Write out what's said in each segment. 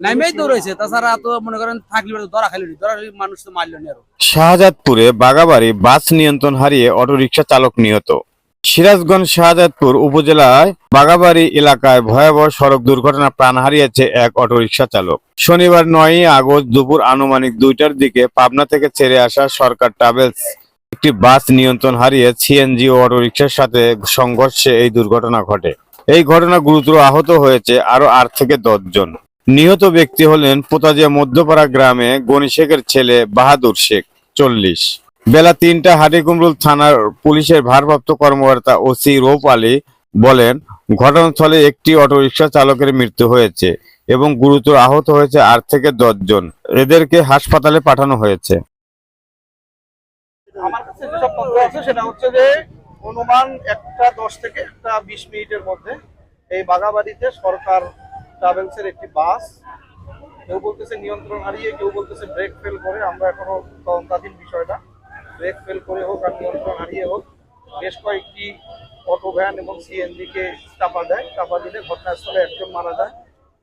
নেমেই দৌড়েছে তাছাড়া তো মনে করেন থাকলে ধরা খাইল ধরা মানুষ তো মারল না শাহজাদপুরে বাগাবাড়ি বাস নিয়ন্ত্রণ হারিয়ে অটোরিকশা চালক নিহত। সিরাজগঞ্জ শাহজাদপুর উপজেলায় বাগাবাড়ি এলাকায় ভয়াবহ সড়ক দুর্ঘটনা প্রাণ হারিয়েছে এক অটোরিকশা চালক। শনিবার নয়ই আগস্ট দুপুর আনুমানিক দুইটার দিকে পাবনা থেকে ছেড়ে আসা সরকার ট্রাভেলস একটি বাস নিয়ন্ত্রণ হারিয়ে সিএনজি ও অটোরিকশার সাথে সংঘর্ষে এই দুর্ঘটনা ঘটে। এই ঘটনা গুরুতর আহত হয়েছে আরও আট থেকে দশ জন। নিহত ব্যক্তি হলেন পোতাজিয়া মধ্যপাড়া গ্রামে গনি শেখের ছেলে বাহাদুর শেখ, চল্লিশ। বেলা তিনটা হাটিকুমরুল থানার পুলিশের ভারপ্রাপ্ত কর্মকর্তা ওসি রৌপ আলী বলেন, ঘটনাস্থলে একটি অটোরিকশা চালকের মৃত্যু হয়েছে এবং গুরুতর আহত হয়েছে আট থেকে দশজন এদেরকে হাসপাতালে পাঠানো হয়েছে। সেটা হচ্ছে যে অনুমান একটা দশ থেকে একটা বিশ মিনিটের মধ্যে এই বাগাবাড়িতে সরকার ট্রাভেলসের একটি বাস। কেউ বলতেছে নিয়ন্ত্রণ হারিয়ে, কেউ বলতেছে ব্রেক ফেল করে। আমরা এখনও তদন্তাধীন বিষয়টা। ব্রেক ফেল করে হোক আর নিয়ন্ত্রণ হারিয়ে হোক, বেশ কয়েকটি অটো ভ্যান এবং সিএনজি কে চাপা দেয়। চাপা দিলে ঘটনাস্থলে একজন মারা যায়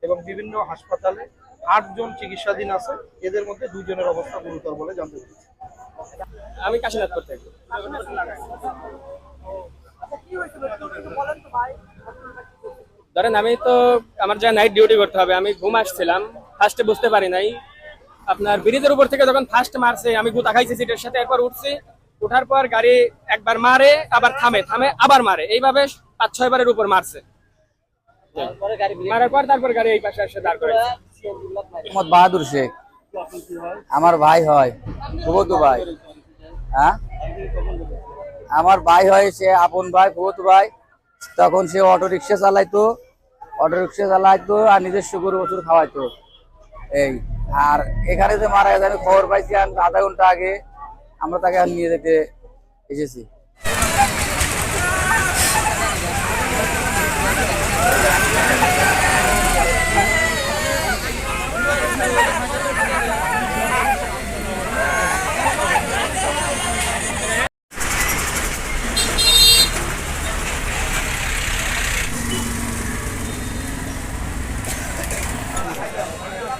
এবং বিভিন্ন হাসপাতালে আটজন চিকিৎসাধীন আছে। এদের মধ্যে দুজনের অবস্থা গুরুতর বলে জানতে পেরেছি। আমি কাশীনাথপুর থেকে। ধরেন আমি তো আমার যা নাইট ডিউটি করতে হবে আমি ঘুম আসছিলাম ফার্স্টে বুঝতে পারি নাই। আপনার ব্রিজের উপর থেকে যখন ফার্স্ট মারছে আমি গুতা খাইছি সিটের সাথে একবার উঠছি উঠার পর গাড়ি একবার মারে আবার থামে থামে আবার মারে। এইভাবে পাঁচ ছয় বারের উপর মারছে। মারার পর তারপর গাড়ি এই পাশে এসে দাঁড় করে মোহাম্মদ বাহাদুর শেখ। আমার ভাই হয় ভাই। হ্যাঁ? আমার ভাই হয় সে আপন ভাই ফুবতু ভাই। তখন সে অটো রিক্সা চালাইতো। অটো রিক্সা চালাইতো আর নিজস্ব গরু বছর খাওয়াইতো। এই, আর এখানে যে মারা গেছে, আমি খবর পাইছি আধা ঘণ্টা আগে। আমরা তাকে নিয়ে যেতে এসেছি।